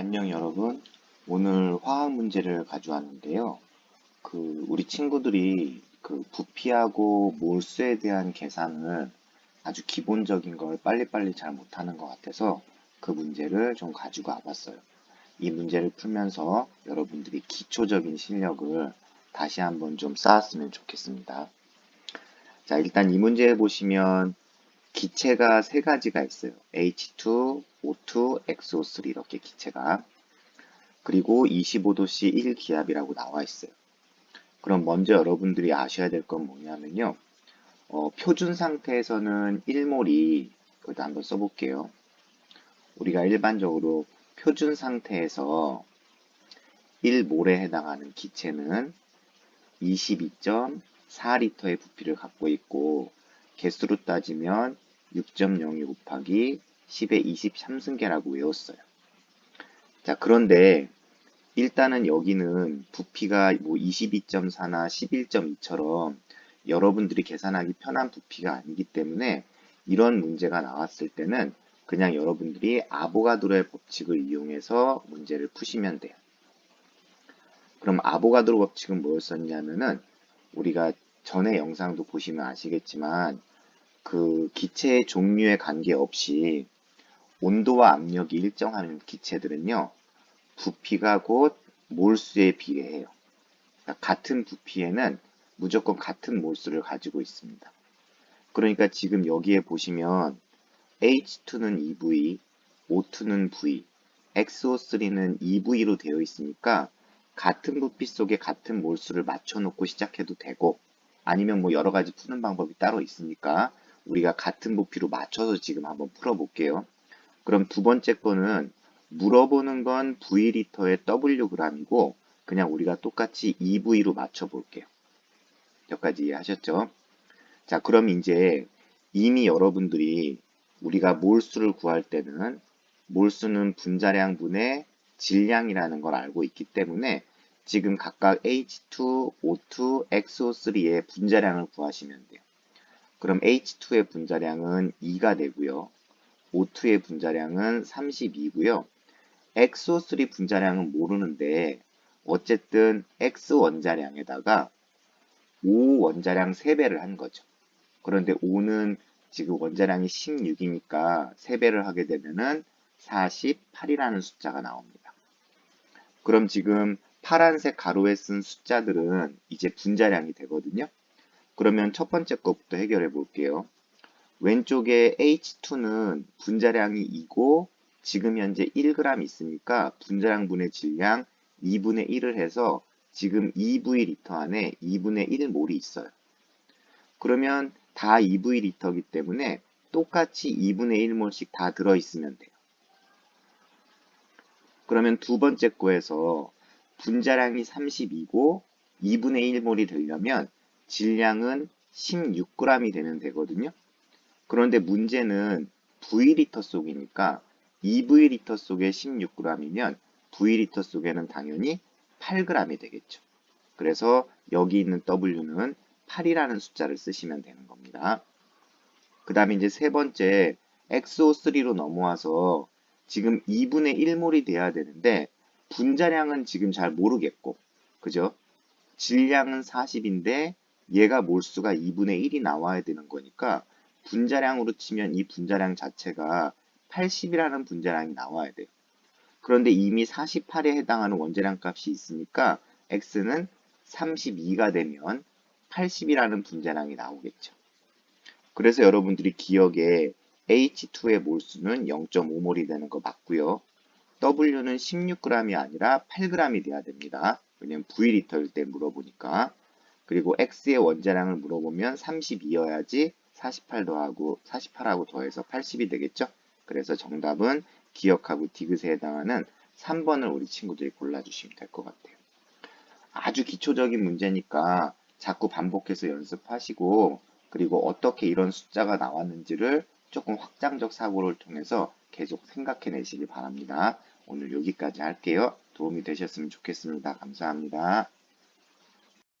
안녕 여러분. 오늘 화학 문제를 가져왔는데요. 그 우리 친구들이 그 부피하고 몰수에 대한 계산을 아주 기본적인 걸 빨리빨리 잘 못하는 것 같아서 그 문제를 좀 가지고 와봤어요. 이 문제를 풀면서 여러분들이 기초적인 실력을 다시 한번 좀 쌓았으면 좋겠습니다. 자, 일단 이 문제에 보시면 기체가 세 가지가 있어요. H2, O2, XO3 이렇게 기체가 그리고 25도씨 1기압이라고 나와 있어요. 그럼 먼저 여러분들이 아셔야 될 건 뭐냐면요. 어, 표준 상태에서는 1몰이 그것도 한번 써볼게요. 우리가 일반적으로 표준 상태에서 1몰에 해당하는 기체는 22.4리터의 부피를 갖고 있고 개수로 따지면 6.02 곱하기 10의 23승계라고 외웠어요. 자, 그런데 일단은 여기는 부피가 뭐 22.4나 11.2처럼 여러분들이 계산하기 편한 부피가 아니기 때문에 이런 문제가 나왔을 때는 그냥 여러분들이 아보가드로의 법칙을 이용해서 문제를 푸시면 돼요. 그럼 아보가드로 법칙은 뭐였었냐면은 우리가 전에 영상도 보시면 아시겠지만 그 기체의 종류에 관계없이 온도와 압력이 일정한 기체들은요, 부피가 곧 몰수에 비례해요. 그러니까 같은 부피에는 무조건 같은 몰수를 가지고 있습니다. 그러니까 지금 여기에 보시면 H2는 EV, O2는 V, XO3는 EV로 되어 있으니까 같은 부피 속에 같은 몰수를 맞춰놓고 시작해도 되고 아니면 뭐 여러 가지 푸는 방법이 따로 있으니까 우리가 같은 부피로 맞춰서 지금 한번 풀어볼게요. 그럼 두 번째 거는 물어보는 건 V리터의 Wg이고 그냥 우리가 똑같이 EV로 맞춰볼게요. 여기까지 이해하셨죠? 자, 그럼 이제 이미 여러분들이 우리가 몰수를 구할 때는 몰수는 분자량분의 질량이라는 걸 알고 있기 때문에 지금 각각 H2, O2, XO3의 분자량을 구하시면 돼요. 그럼 H2의 분자량은 2가 되고요. O2의 분자량은 32고요. XO3 분자량은 모르는데 어쨌든 X 원자량에다가 O 원자량 3배를 한 거죠. 그런데 O는 지금 원자량이 16이니까 3배를 하게 되면은 48이라는 숫자가 나옵니다. 그럼 지금 파란색 가로에 쓴 숫자들은 이제 분자량이 되거든요. 그러면 첫 번째 것부터 해결해 볼게요. 왼쪽에 H2는 분자량이 2고 지금 현재 1g 있으니까 분자량 분의 질량 2분의 1을 해서 지금 2V리터 안에 2분의 1몰이 있어요. 그러면 다 2V리터이기 때문에 똑같이 2분의 1몰씩 다 들어있으면 돼요. 그러면 두 번째 거에서 분자량이 32고 2분의 1몰이 되려면 질량은 16g이 되면 되거든요. 그런데 문제는 V리터 속이니까 2V리터 속에 16g이면 V리터 속에는 당연히 8g이 되겠죠. 그래서 여기 있는 W는 8이라는 숫자를 쓰시면 되는 겁니다. 그 다음에 이제 세 번째 XO3로 넘어와서 지금 2분의 1몰이 돼야 되는데 분자량은 지금 잘 모르겠고 그죠? 질량은 40인데 얘가 몰수가 2분의 1이 나와야 되는 거니까 분자량으로 치면 이 분자량 자체가 80이라는 분자량이 나와야 돼요. 그런데 이미 48에 해당하는 원자량 값이 있으니까 x는 32가 되면 80이라는 분자량이 나오겠죠. 그래서 여러분들이 기억에 H2의 몰수는 0.5몰이 되는 거 맞고요. W는 16g이 아니라 8g이 돼야 됩니다. 왜냐면 V리터일 때 물어보니까. 그리고 X의 원자량을 물어보면 32여야지 48 더하고 48하고 더해서 80이 되겠죠? 그래서 정답은 기억하고 디귿에 해당하는 3번을 우리 친구들이 골라주시면 될 것 같아요. 아주 기초적인 문제니까 자꾸 반복해서 연습하시고 그리고 어떻게 이런 숫자가 나왔는지를 조금 확장적 사고를 통해서 계속 생각해내시기 바랍니다. 오늘 여기까지 할게요. 도움이 되셨으면 좋겠습니다. 감사합니다.